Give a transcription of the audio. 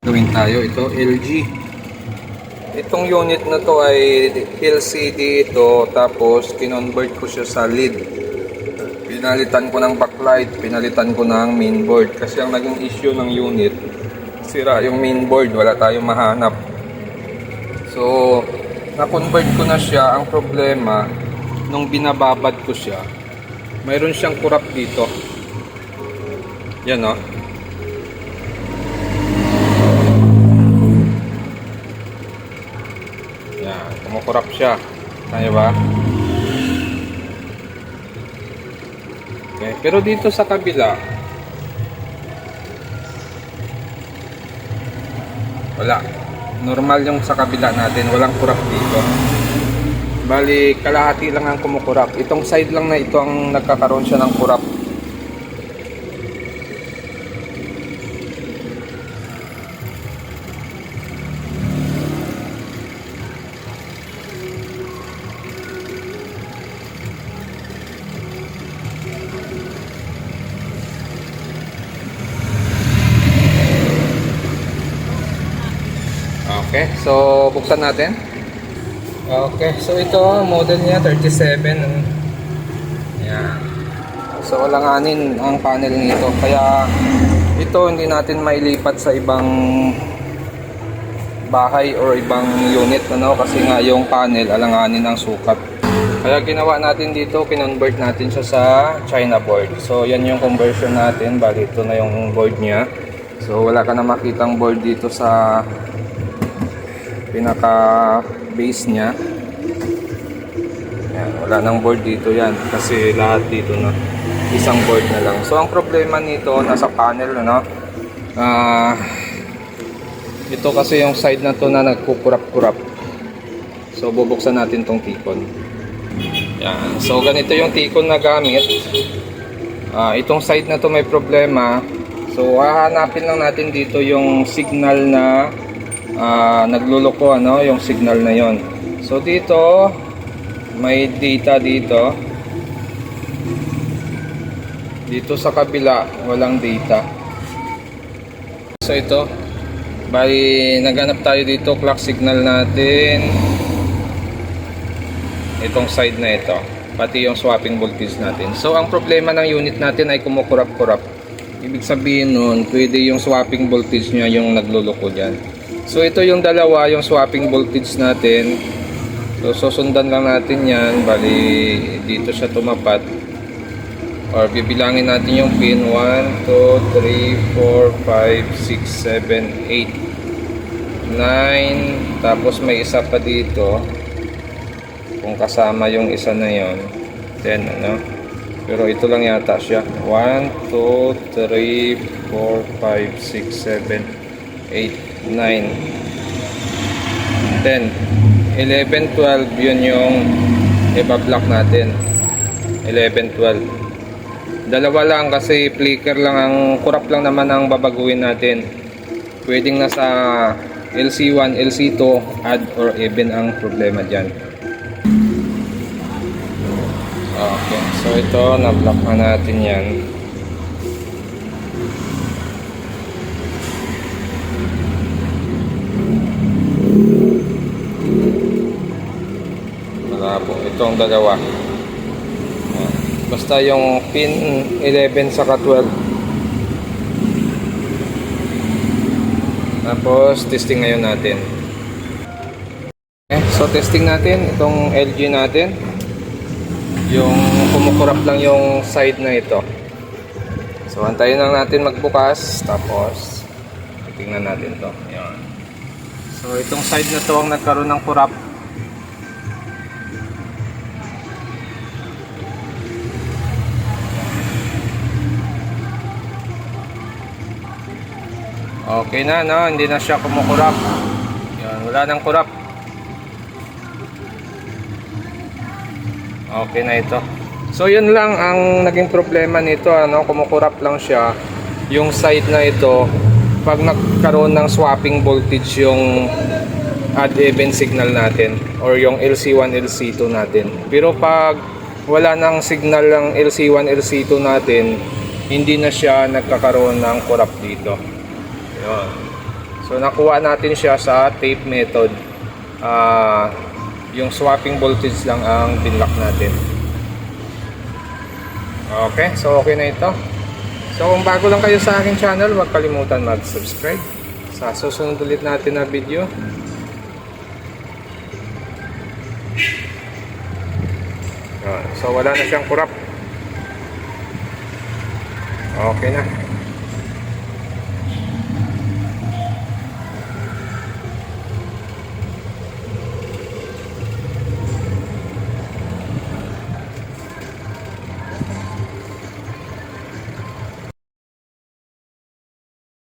gawin tayo. Ito, LG. Itong unit na to ay LCD ito, tapos kinonvert ko siya sa LED. Pinalitan ko ng backlight, pinalitan ko ng mainboard. Kasi ang naging issue ng unit, sira yung mainboard, wala tayong mahanap. So, na-convert ko na siya. Ang problema, nung binababad ko siya, mayroon siyang kurap dito. Yan oh. o. Yan, kumukurap siya. Kaya ba? Okay, pero dito sa kabila, wala. Normal yung sa kabila natin, walang kurap dito. Bali, kalahati lang ang kumukurap. Itong side lang na ito ang nagkakaroon siya ng kurap. Okay, so buksan natin. Okay, so ito model niya 37. Yan. So alanganin ang panel nito. Kaya ito hindi natin mailipat sa ibang bahay or ibang unit ano kasi nga yung panel alanganin ang sukat. Kaya ginawa natin dito, kinonvert natin siya sa China board. So yan yung conversion natin, bali ito na yung board niya. So wala ka na makitang board dito sa pinaka base niya. Yan, wala nang board dito yan kasi lahat dito na isang board na lang. So ang problema nito nasa panel ano? Ah ito kasi yung side na to na nagkukurap-kurap. So bubuksan natin tong tikon. Yan so ganito yung tikon na gamit. Ah, itong side na to may problema. So hahanapin lang natin dito yung signal na ah, nagluloko ano yung signal na yon so dito may data dito. Dito sa kabila walang data. So ito bali naghanap tayo dito clock signal natin. Itong side na ito pati yung swapping voltage natin. So ang problema ng unit natin ay kumukurap-kurap. Ibig sabihin nun pwede yung swapping voltage nya yung nagluloko dyan So ito yung dalawa, yung swapping voltage natin. So susundan lang natin yan, bali dito siya tumapat. Or bibilangin natin yung pin 1, 2, 3, 4, 5, 6, 7, 8, 9. Tapos may isa pa dito. Kung kasama yung isa na yon 10 ano. Pero ito lang yata siya. 1, 2, 3, 4, 5, 6, 7, 8, 9 10 11 12 yun yung iba-block natin. 11 12 dalawa lang kasi flicker lang ang kurap lang naman ang babaguhin natin. Pwedeng nasa LC1 LC2 add or even ang problema dyan. Okay so ito na-block na natin yan Malabo. Ito ang dalawa. Basta yung pin 11 saka 12. Tapos testing ngayon natin. Okay, so testing natin itong LG natin. Yung kumukurap lang yung side na ito. So antayin lang natin magbukas tapos tingnan natin to. Ayan. So itong side na to ang nagkaroon ng kurap Okay na, no? Hindi na siya kumukurap. Yan, wala nang kurap. Okay na ito. So, yun lang ang naging problema nito, ano? Kumukurap lang siya. Yung side na ito, pag nagkaroon ng swapping voltage yung add even signal natin or yung LC1, LC2 natin. Pero pag wala nang signal ng LC1, LC2 natin, hindi na siya nagkakaroon ng kurap dito. Yun. So nakuha natin siya sa tape method. Ah, yung swapping voltage lang ang binlock natin. Okay, so okay na ito. So kung bago lang kayo sa aking channel, huwag kalimutan mag-subscribe. Sa susunod ulit natin na video. So wala na siyang kurap. Okay na.